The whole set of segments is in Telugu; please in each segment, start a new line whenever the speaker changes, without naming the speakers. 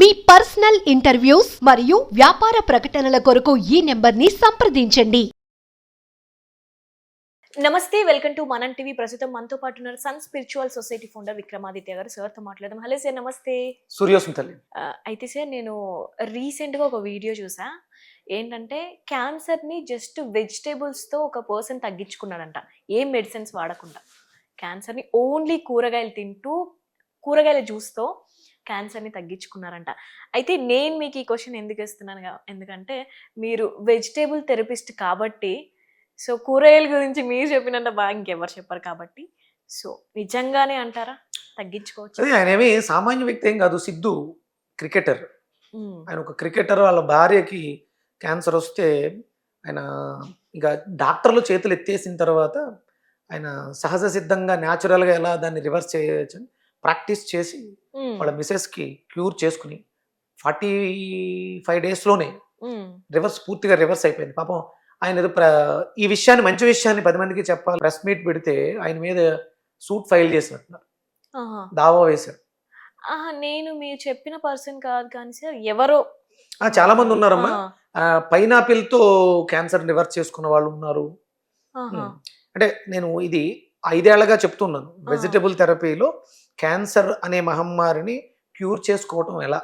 మీ పర్సనల్ ఇంటర్వ్యూస్ మరియు వ్యాపార ప్రకటనల కొరకు ఈ నెంబర్ని సంప్రదించండి.
నమస్తే వెల్కమ్ టు మనం టీవీ. ప్రస్తుతం మనతో పాటు ఉన్నారు sun spiritual society founder Vikramaditya garu. సార్తో మాట్లాడదాం. హలో సార్ నమస్తే.
సూర్యోసం తల్లి.
అయితే సార్ నేను రీసెంట్గా ఒక వీడియో చూసా. ఏంటంటే క్యాన్సర్ని జస్ట్ వెజిటేబుల్స్తో ఒక పర్సన్ తగ్గించుకున్నాడంట. ఏం మెడిసిన్స్ వాడకుండా. క్యాన్సర్ని ఓన్లీ కూరగాయలు తింటూ కూరగాయల జ్యూస్తో క్యాన్సర్ని తగ్గించుకున్నారంట. అయితే నేను మీకు ఈ క్వశ్చన్ ఎందుకు ఇస్తున్నాను ఎందుకంటే మీరు వెజిటేబుల్ థెరపిస్ట్ కాబట్టి సో కూరగాయల గురించి మీరు చెప్పినంత బాగా ఇంకెవరు చెప్పరు కాబట్టి సో నిజంగానే అంటారా? తగ్గించుకోవచ్చు.
ఆయన ఏమి సామాన్య వ్యక్తి ఏం కాదు సిద్ధు క్రికెటర్. ఆయన ఒక క్రికెటర్ వాళ్ళ భార్యకి క్యాన్సర్ వస్తే ఆయన ఇక డాక్టర్లు చేతులు ఎత్తేసిన తర్వాత ఆయన సహజ సిద్ధంగా న్యాచురల్గా ఎలా దాన్ని రివర్స్ చేయవచ్చు ప్రాక్టీస్ చేసి వాళ్ళ మిసెస్కి క్యూర్ చేసుకుని ఫార్టీ ఫైవ్ డేస్లోనే
ఉమ్,
రివర్స్ పూర్తిగా రివర్స్ అయిపోయింది. పాపం ఆయన ఏదో ఈ విషయాన్ని మంచి విషయాన్ని పది మందికి చెప్పాలి ప్రెస్ మీట్ పెడితే ఆయన మీద సూట్ ఫైల్ చేసినట్టున్నారు. దావా వేశారు.
నేను మీరు చెప్పిన పర్సన్ కాదు కానీ సార్ ఎవరో
చాలా మంది ఉన్నారమ్మా. పైనాపిల్తో క్యాన్సర్ రివర్స్ చేసుకున్న వాళ్ళు ఉన్నారు. అంటే నేను ఇది ఐదేళ్ళగా చెప్తున్నాను. వెజిటబుల్ థెరపీలో క్యాన్సర్ అనే మహమ్మారిని క్యూర్ చేసుకోవటం ఎలా?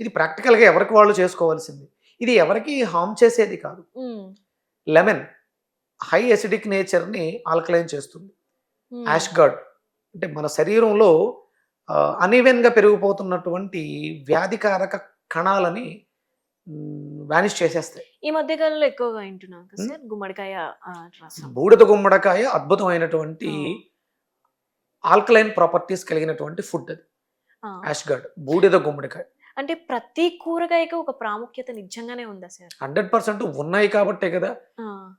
ఇది ప్రాక్టికల్గా ఎవరికి వాళ్ళు చేసుకోవాల్సింది? ఇది ఎవరికి హామ్ చేసేది కాదు. లెమన్ హై ఎసిడిక్ నేచర్ని ఆల్కలైన్ చేస్తుంది.
ఉమ్.
యాష్ గార్డ్ అంటే మన శరీరంలో అన్ఈవెన్గా పెరిగిపోతున్నటువంటి వ్యాధికారక కణాలని వానిష్ చేసేస్తాయి.
ఈ మధ్య కాలంలో ఎక్కువగా వింటున్నాం గుమ్మడికాయ
బూడిద గుమ్మడికాయ అద్భుతమైనటువంటి ఆల్కలైన్ ప్రాపర్టీస్ కలిగినటువంటి ఫుడ్ అది.
ఆ.
యాష్ గార్డ్ బూడిద గుమ్మడికాయ.
అంటే ప్రతి కూరగాయకి ఒక ప్రాముఖ్యత నిజంగానే ఉందా సార్?
హండ్రెడ్ పర్సెంట్ ఉన్నాయి కాబట్టే కదా.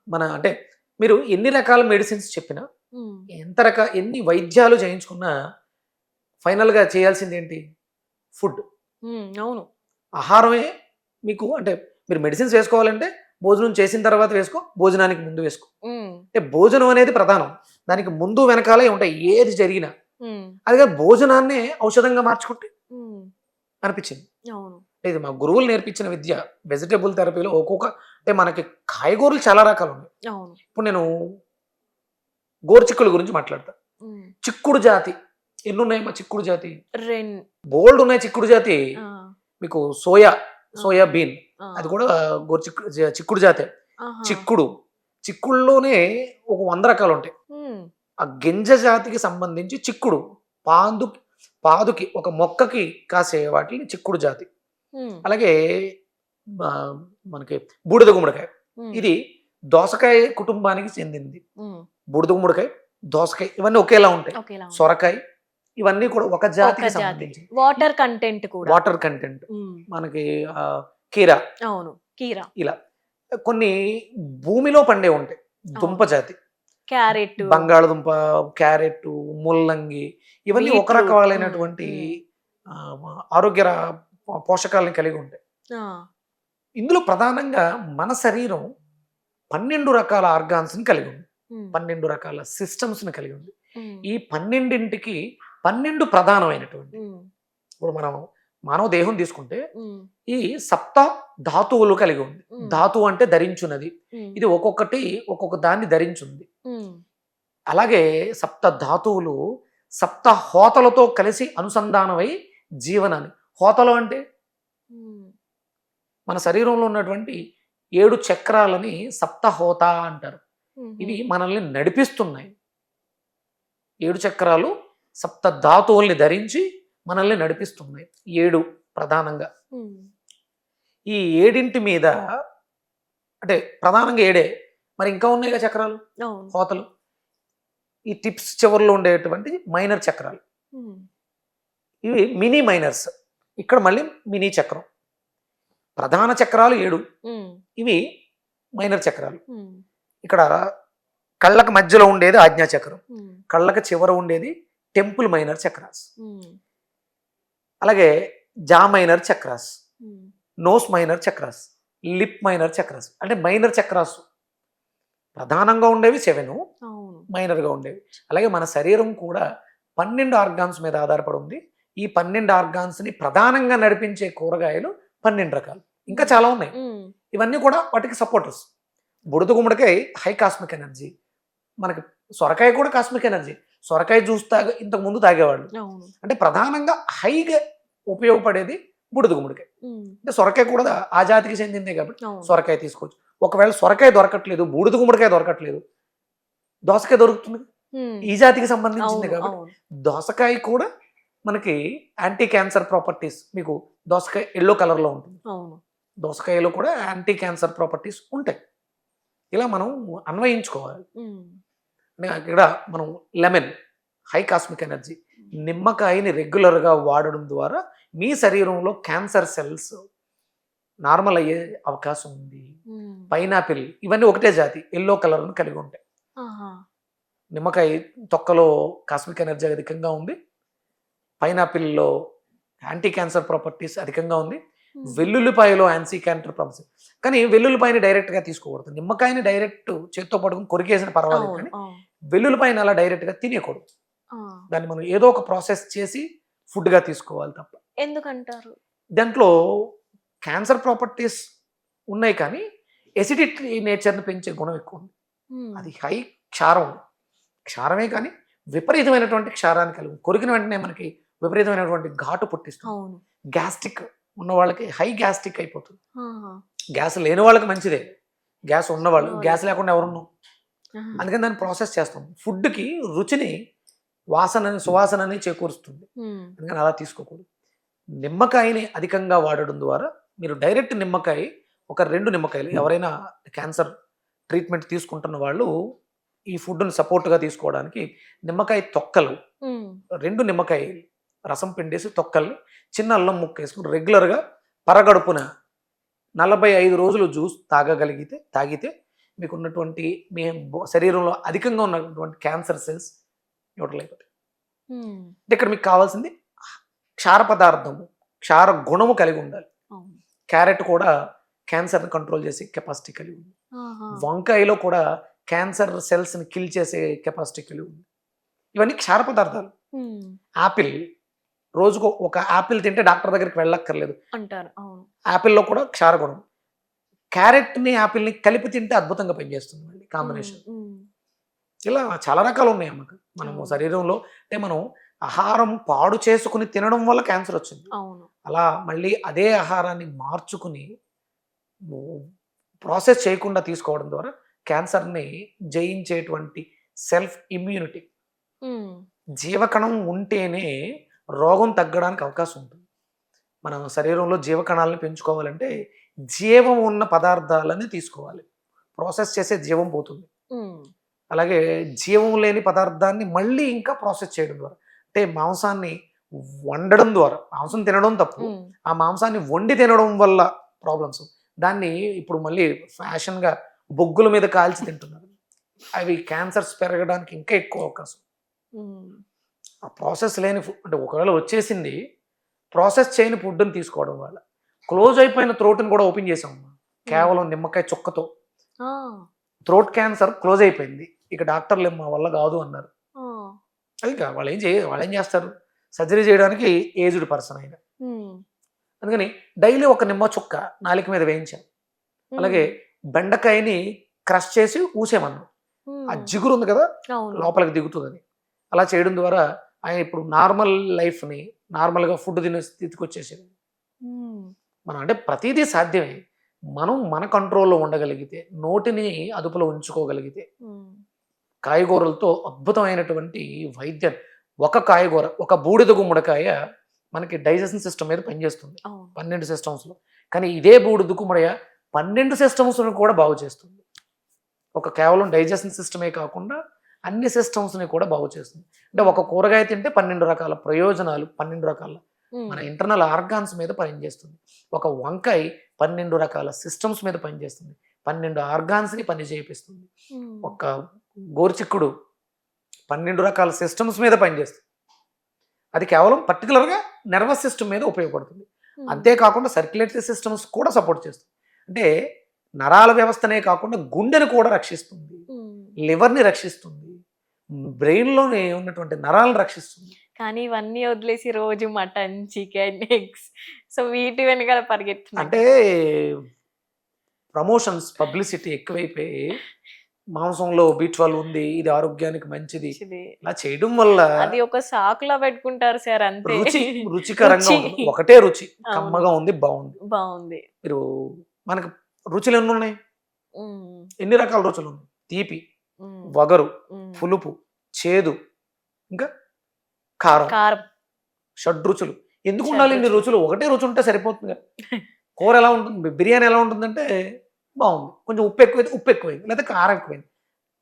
మన అంటే మీరు ఎన్ని రకాల మెడిసిన్స్ చెప్పినా ఎంత రక ఎన్ని వైద్యాలు చేయించుకున్నా ఫైనల్గా చేయాల్సింది ఏంటి ఫుడ్
అవును.
ఆహారమే మీకు అంటే మీరు మెడిసిన్స్ వేసుకోవాలంటే భోజనం చేసిన తర్వాత వేసుకో భోజనానికి ముందు వేసుకో. అంటే భోజనం అనేది ప్రధానం. దానికి ముందు వెనకాలే ఉంటాయి ఏది జరిగినా. అదిగా భోజనాన్నే ఔషధంగా మార్చుకుంటే అనిపించింది. ఇది మా గురువులు నేర్పించిన విద్య వెజిటేబుల్ థెరపీలో ఒక్కొక్క అంటే మనకి కాయగూరలు చాలా రకాలు ఉన్నాయి. ఇప్పుడు నేను గోరుచిక్కుల గురించి మాట్లాడతా. చిక్కుడు జాతి ఎన్ని ఉన్నాయమ్మా చిక్కుడు జాతి? బోల్డ్ ఉన్నాయి చిక్కుడు జాతి. మీకు సోయా సోయా బీన్. అది కూడా గోరు చిక్కుడు చిక్కుడు జాతే. చిక్కుడు. చిక్కుడులోనే ఒక వంద రకాలు ఉంటాయి ఆ గింజ జాతికి సంబంధించి చిక్కుడు పాందు పాదుకి ఒక మొక్కకి కాసే వాటిని చిక్కుడు జాతి. అలాగే మనకి బూడిద గుమ్మడికాయ. ఇది దోసకాయ కుటుంబానికి చెందింది. బూడిద గుమ్మడికాయ దోసకాయ ఇవన్నీ ఒకేలా ఉంటాయి. సొరకాయ ఇవన్నీ కూడా ఒక జాతికి. సంబంధించి
వాటర్ కంటెంట్ కూడా.
Water content. మనకి కీరా.
అవును. కీరా.
ఇలా. కొన్ని భూమిలో పండే ఉంటాయి. దుంప జాతి.
క్యారెట్.
బంగాళదుంప క్యారెట్ ముల్లంగి ఇవన్నీ ఒక రకాలైనటువంటి ఆరోగ్య పోషకాలను కలిగి ఉంటాయి. ఇందులో ప్రధానంగా మన శరీరం పన్నెండు రకాల ఆర్గాన్స్ని కలిగి ఉంది. పన్నెండు రకాల సిస్టమ్స్ని కలిగి ఉంది. ఈ పన్నెండింటికి పన్నెండు ప్రధానమైనటువంటి. ఇప్పుడు మనం మానవ దేహం తీసుకుంటే ఈ సప్త ధాతువులు కలిగి ఉంది. ధాతువు అంటే ధరించున్నది. ఇది ఒక్కొక్కటి ఒక్కొక్క దాన్ని ధరించుంది. అలాగే సప్త ధాతువులు సప్త హోతలతో కలిసి అనుసంధానమై జీవనాన్ని. హోతలు అంటే? మన శరీరంలో ఉన్నటువంటి ఏడు చక్రాలని సప్త హోత అంటారు. ఇవి మనల్ని నడిపిస్తున్నాయి. ఏడు చక్రాలు సప్త ధాతువుల్ని ధరించి మనల్ని నడిపిస్తున్నాయి ఏడు ప్రధానంగా. ఈ ఏడింటి మీద అంటే ప్రధానంగా ఏడే. మరి ఇంకా ఉన్నాయిగా చక్రాలు? హోతలు ఈ టిప్స్ చివరిలో ఉండేటువంటి మైనర్ చక్రాలు. ఇవి మినీ మైనర్స్. ఇక్కడ మళ్ళీ మినీ చక్రం. ప్రధాన చక్రాలు ఏడు. ఇవి మైనర్ చక్రాలు. ఇక్కడ కళ్ళకు మధ్యలో ఉండేది ఆజ్ఞా చక్రం కళ్ళకు చివర ఉండేది టెంపుల్ మైనర్ చక్రాస్. అలాగే jaw minor chakras nose minor chakras lip minor chakras అంటే మైనర్ చక్రాస్ ప్రధానంగా ఉండేవి సెవెన్ మైనర్గా ఉండేవి. అలాగే మన శరీరం కూడా పన్నెండు ఆర్గాన్స్ మీద ఆధారపడి ఉంది. ఈ పన్నెండు ఆర్గాన్స్ని ప్రధానంగా నడిపించే కూరగాయలు పన్నెండు రకాలు. ఇంకా చాలా ఉన్నాయి. ఇవన్నీ కూడా వాటికి సపోర్టర్స్. బుడద గుమ్మడికాయ హై కాస్మిక్ ఎనర్జీ. మనకి సొరకాయ కూడా కాస్మిక్ ఎనర్జీ. సొరకాయ జ్యూస్ తాగ ఇంతకు ముందు తాగేవాళ్ళు. అంటే ప్రధానంగా హైగా ఉపయోగపడేది బుడద గుమ్మడికాయ.
మ్మ్.
అంటే సొరకాయ కూడా ఆ జాతికి చెందిందే కాబట్టి సొరకాయ తీసుకోవచ్చు. ఒకవేళ సొరకాయ దొరకట్లేదు బూడిద గుమ్మడికాయ దొరకట్లేదు దోసకాయ దొరుకుతుంది. ఈ జాతికి సంబంధించింది కాబట్టి దోసకాయ కూడా మనకి యాంటీ క్యాన్సర్ ప్రాపర్టీస్ మీకు దోసకాయ ఎల్లో కలర్లో ఉంటుంది. దోసకాయలో కూడా యాంటీ క్యాన్సర్ ప్రాపర్టీస్ ఉంటాయి. ఇలా మనం అన్వయించుకోవాలి. ఇక్కడ మనం లెమన్ హై కాస్మిక్ ఎనర్జీ నిమ్మకాయని రెగ్యులర్గా వాడడం ద్వారా మీ శరీరంలో క్యాన్సర్ సెల్స్ నార్మల్ అయ్యే అవకాశం ఉంది. పైనాపిల్ ఇవన్నీ ఒకటే జాతి ఎల్లో కలర్ను కలిగి ఉంటాయి. నిమ్మకాయ తొక్కలో కాస్మిక్ ఎనర్జీ అధికంగా ఉంది పైనాపిల్లో యాంటీ క్యాన్సర్ ప్రాపర్టీస్ అధికంగా ఉంది. వెల్లుల్లిపాయలో యాంటీ క్యాన్సర్ ప్రాపర్టీస్ కానీ వెల్లుల్లిపాయని డైరెక్ట్గా తీసుకోకూడదు నిమ్మకాయని డైరెక్ట్ చేత్తో పట్టుకుని కొరికేసిన పర్వాలేదు కానీ. వెల్లుల్లిపాయని అలా డైరెక్ట్గా తినేయకూడదు. దాన్ని మనం ఏదో ఒక ప్రాసెస్ చేసి ఫుడ్గా తీసుకోవాలి తప్ప
ఎందుకంటారు
దాంట్లో క్యాన్సర్ ప్రాపర్టీస్ ఉన్నాయి కానీ ఎసిడిటీ నేచర్ని పెంచే గుణం ఎక్కువ ఉంది. అది హై క్షారం క్షారమే కానీ విపరీతమైనటువంటి క్షారాన్ని కలిగి. కొరికిన వెంటనే మనకి విపరీతమైనటువంటి ఘాటు పుట్టిస్తుంది గ్యాస్ట్రిక్ ఉన్న వాళ్ళకి హై గ్యాస్ట్రిక్ అయిపోతుంది. గ్యాస్ లేని వాళ్ళకి మంచిదే గ్యాస్ ఉన్నవాళ్ళు. గ్యాస్ లేకుండా ఎవరున్నాం. అందుకని దాన్ని ప్రాసెస్ చేస్తాం ఫుడ్కి రుచిని వాసనని సువాసనని చేకూరుస్తుంది. అందుకని అలా తీసుకోకూడదు నిమ్మకాయని అధికంగా వాడడం ద్వారా మీరు డైరెక్ట్ నిమ్మకాయ ఒక రెండు నిమ్మకాయలు ఎవరైనా క్యాన్సర్ ట్రీట్మెంట్ తీసుకుంటున్న వాళ్ళు ఈ ఫుడ్ని సపోర్ట్గా తీసుకోవడానికి నిమ్మకాయ తొక్కలు. రెండు నిమ్మకాయ రసం పిండేసి తొక్కల్ని చిన్న అల్లం ముక్క వేసుకుని రెగ్యులర్గా పరగడుపున నలభై ఐదు రోజులు జ్యూస్ తాగగలిగితే తాగితే మీకు ఉన్నటువంటి మీ శరీరంలో అధికంగా ఉన్నటువంటి క్యాన్సర్ సెల్స్ న్యూట్రల్ అయిపోతాయి. అంటే ఇక్కడ మీకు కావాల్సింది క్షార పదార్థము క్షార గుణము కలిగి ఉండాలి. క్యారెట్ కూడా క్యాన్సర్ని కంట్రోల్ చేసే కెపాసిటీ కలిగి ఉంది. వంకాయలో కూడా క్యాన్సర్ సెల్స్ని కిల్ చేసే కెపాసిటీ కలిగి ఉంది. ఇవన్నీ క్షార పదార్థాలు. యాపిల్ రోజుకు ఒక యాపిల్ తింటే డాక్టర్ దగ్గరికి వెళ్ళక్కర్లేదు.
అంటారు.
యాపిల్లో కూడా క్షార గుణం. క్యారెట్ని యాపిల్ని కలిపి తింటే అద్భుతంగా పనిచేస్తుంది మళ్ళీ కాంబినేషన్. ఇలా చాలా రకాలు ఉన్నాయి అమ్మకు మనము. శరీరంలో అంటే మనం ఆహారం పాడు చేసుకుని తినడం వల్ల క్యాన్సర్ వచ్చింది అలా మళ్ళీ అదే ఆహారాన్ని మార్చుకుని ప్రాసెస్ చేయకుండా తీసుకోవడం ద్వారా క్యాన్సర్ని జయించేటువంటి సెల్ఫ్ ఇమ్యూనిటీ. జీవకణం ఉంటేనే రోగం తగ్గడానికి అవకాశం ఉంటుంది మన శరీరంలో జీవకణాలను పెంచుకోవాలంటే జీవం ఉన్న పదార్థాలని తీసుకోవాలి. ప్రాసెస్ చేసే జీవం పోతుంది. అలాగే జీవం లేని పదార్థాన్ని మళ్ళీ ఇంకా ప్రాసెస్ చేయడం ద్వారా. అంటే మాంసాన్ని వండడం ద్వారా. మాంసం తినడం తప్పు. ఆ మాంసాన్ని వండి తినడం వల్ల ప్రాబ్లమ్స్ దాన్ని ఇప్పుడు మళ్ళీ ఫ్యాషన్గా బొగ్గుల మీద కాల్చి తింటున్నారు. అవి క్యాన్సర్స్ పెరగడానికి ఇంకా ఎక్కువ అవకాశం. ఆ ప్రాసెస్ లేని ఫుడ్ అంటే ఒకవేళ వచ్చేసింది ప్రాసెస్ చేయని ఫుడ్ని తీసుకోవడం వల్ల. క్లోజ్ అయిపోయిన థ్రోట్ని కూడా ఓపెన్ చేసాం కేవలం నిమ్మకాయ చుక్కతో. థ్రోట్ క్యాన్సర్ క్లోజ్ అయిపోయింది. ఇక డాక్టర్లు మా వల్ల కాదు అన్నారు. అది వాళ్ళు ఏం చేయ వాళ్ళు ఏం చేస్తారు? సర్జరీ చేయడానికి ఏజ్డ్ పర్సన్ అయినా
మ్మ్.
అందుకని డైలీ ఒక నిమ్మ చుక్క నాలిక మీద వేయించాం. అలాగే బెండకాయని క్రష్ చేసి ఊసేమన్నాం. ఆ జిగురు ఉంది కదా లోపలికి దిగుతుందని. అలా చేయడం ద్వారా ఆయన ఇప్పుడు నార్మల్ లైఫ్ని నార్మల్గా ఫుడ్ తినే స్థితికి వచ్చేసేది. మనం అంటే ప్రతిదీ సాధ్యమే. మనం మన కంట్రోల్లో ఉండగలిగితే నోటిని అదుపులో ఉంచుకోగలిగితే. కాయగూరలతో అద్భుతమైనటువంటి వైద్యం. ఒక కాయగూర ఒక బూడిద గుమ్మడికాయ మనకి డైజెషన్ సిస్టమ్ మీద పనిచేస్తుంది. పన్నెండు సిస్టమ్స్లో. కానీ ఇదే బూడిద గుమ్మడియ పన్నెండు సిస్టమ్స్ని కూడా బాగు చేస్తుంది. ఒక కేవలం డైజెషన్ సిస్టమే కాకుండా అన్ని సిస్టమ్స్ని కూడా బాగు చేస్తుంది. అంటే ఒక కూరగాయ తింటే పన్నెండు రకాల ప్రయోజనాలు పన్నెండు రకాల. మన ఇంటర్నల్ ఆర్గాన్స్ మీద పనిచేస్తుంది. ఒక వంకాయ పన్నెండు రకాల సిస్టమ్స్ మీద పనిచేస్తుంది. పన్నెండు ఆర్గాన్స్ని పని చేపిస్తుంది
మ్మ్.
ఒక గోరుచిక్కుడు పన్నెండు రకాల సిస్టమ్స్ మీద పనిచేస్తుంది. అది కేవలం పర్టికులర్గా నర్వస్ సిస్టమ్ మీద ఉపయోగపడుతుంది. అంతేకాకుండా సర్క్యులేటరీ సిస్టమ్స్ కూడా సపోర్ట్ చేస్తుంది. అంటే నరాల వ్యవస్థనే కాకుండా గుండెను కూడా రక్షిస్తుంది. లివర్ని రక్షిస్తుంది. బ్రెయిన్లోనే ఉన్నటువంటి నరాలను రక్షిస్తుంది.
కానీ ఇవన్నీ వదిలేసి రోజు మటన్ చికెన్ ఎగ్స్. సో వీటి వెనకాల పరిగెత్తున్నా.
అంటే ప్రమోషన్స్ పబ్లిసిటీ ఎక్కువైపోయి మాంసంలో బీట్వాల్ ఉంది ఇది ఆరోగ్యానికి మంచిది. ఇలా చేయడం వల్ల
అది ఒక సాకులా పెట్టుకుంటారు సార్ అంతే.
రుచి రుచికరంగా ఒకటే రుచి. కమ్మగా ఉంది బాగుంది.
బాగుంది.
మీరు మనకు రుచులు ఎన్ని ఉన్నాయి? ఎన్ని రకాల రుచులు ఉన్నాయి? తీపి వగరు. పులుపు చేదు ఇంకా కారం.
కారం.
షడ్ రుచులు. ఎందుకు ఉండాలి ఇన్ని
షడ్రుచులు.
రుచులు? ఒకటే రుచి ఉంటే సరిపోతుంది. కూర ఎలా ఉంటుంది? బిర్యానీ ఎలా ఉంటుందంటే బాగుంది. కొంచెం ఉప్పు ఎక్కువైతే ఉప్పు ఎక్కువైంది. లేదా కారం ఎక్కువైంది.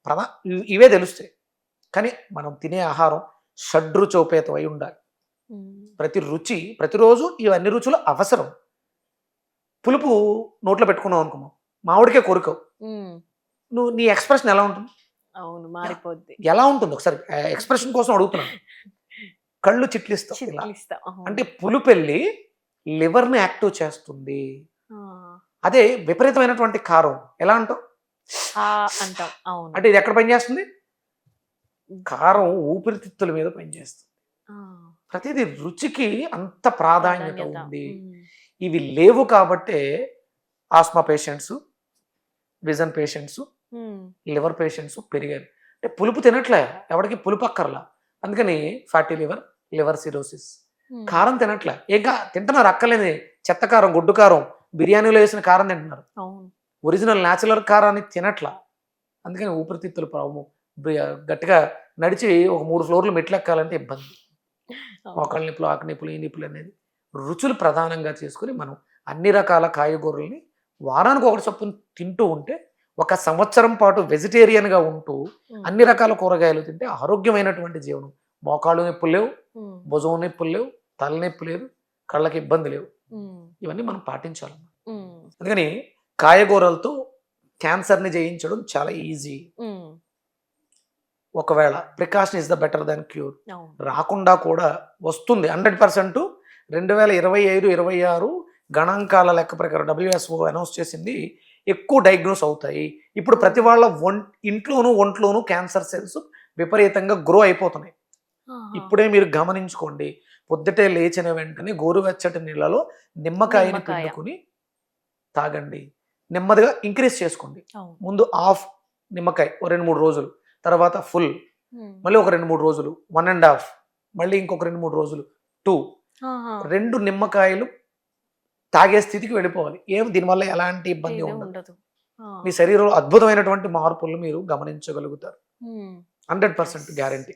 ప్రధా ఇవి- తెలుస్తాయి. కానీ మనం తినే ఆహారం షడ్రుచోపేతం అయి ఉండాలి. ప్రతి రుచి ప్రతిరోజు ఇవన్నీ రుచులు అవసరం. పులుపు నోట్లో పెట్టుకున్నావు అనుకున్నావు మామిడికే కొరుకవు. నువ్వు నీ ఎక్స్ప్రెషన్ ఎలా ఉంటుంది?
అవును మారిపోద్ది.
ఎలా ఉంటుంది? ఒకసారి ఎక్స్ప్రెషన్ కోసం అడుగుతున్నాను. కళ్ళు
చిట్లిస్తా.
అంటే పులుపెళ్ళి లివర్ని యాక్టివ్ చేస్తుంది. అదే విపరీతమైనటువంటి కారం. ఎలా
అంటాం.
అంటే ఇది ఎక్కడ పనిచేస్తుంది? కారం ఊపిరితిత్తుల మీద పనిచేస్తుంది. ప్రతిదీ రుచికి అంత ప్రాధాన్యత. ఉంది. ఇవి లేవు కాబట్టే asthma patients vision patients liver patients పెరిగారు. అంటే పులుపు తినట్లే. ఎవరికి పులుపు అక్కర్లా. అందుకని ఫ్యాటీ లివర్ లివర్ సిరోసిస్. కారం తినట్లే. ఇంకా తింటున్నారు అక్కర్లేని చెత్త కారం గొడ్డు కారం బిర్యానీలో వేసిన కారం తింటున్నారు. ఒరిజినల్ న్యాచురల్ కారాన్ని తినట్లా. అందుకని ఊపిరితిత్తులు ప్రాబ్లం గట్టిగా నడిచి ఒక మూడు ఫ్లోర్లు మెట్లు ఎక్కాలంటే ఇబ్బంది. మోకాళ్ళ నిప్పులు ఆకు నిప్పులు ఈ నిప్పులు అనేది రుచులు ప్రధానంగా చేసుకుని మనం అన్ని రకాల కాయగూరల్ని వారానికి ఒకటి చొప్పున తింటూ ఉంటే ఒక సంవత్సరం పాటు వెజిటేరియన్గా ఉంటూ అన్ని రకాల కూరగాయలు తింటే ఆరోగ్యమైనటువంటి జీవనం మోకాళ్ళు నొప్పులు లేవు భుజం నొప్పులు లేవు తలనొప్పి లేదు కళ్ళకి ఇబ్బంది లేవు. ఇవన్నీ మనం పాటించాలి అందుకని కాయగూరలతో క్యాన్సర్ని జయించడం చాలా ఈజీ. ఒకవేళ precaution is the better than cure. రాకుండా కూడా వస్తుంది. హండ్రెడ్ పర్సెంట్ రెండు వేల ఇరవై ఐదు ఇరవై ఆరు గణాంకాల లెక్క ప్రకారం డబ్ల్యూఎస్ఓ అనౌన్స్ చేసింది ఎక్కువ డయాగ్నోస్ అవుతాయి. ఇప్పుడు ప్రతి వాళ్ళ ఒం ఇంట్లోనూ ఒంట్లోనూ క్యాన్సర్ సెల్స్ విపరీతంగా గ్రో అయిపోతున్నాయి. ఇప్పుడే మీరు గమనించుకోండి. పొద్దుటే లేచిన వెంటనే గోరువెచ్చటి నీళ్ళలో నిమ్మకాయని
నిమ్మకాయ.
పిండుకుని తాగండి. నెమ్మదిగా ఇంక్రీజ్ చేసుకోండి. ముందు హాఫ్ నిమ్మకాయ ఓ రెండు మూడు రోజులు. తర్వాత ఫుల్. మళ్ళీ ఒక రెండు మూడు రోజులు. One and half. మళ్ళీ ఇంకొక రెండు మూడు రోజులు. టూ. రెండు నిమ్మకాయలు తాగే స్థితికి వెళ్ళిపోవాలి. ఏం దీనివల్ల ఎలాంటి ఇబ్బంది ఉండదు. మీ శరీరంలో అద్భుతమైనటువంటి మార్పులు మీరు గమనించగలుగుతారు. Hundred percent guarantee.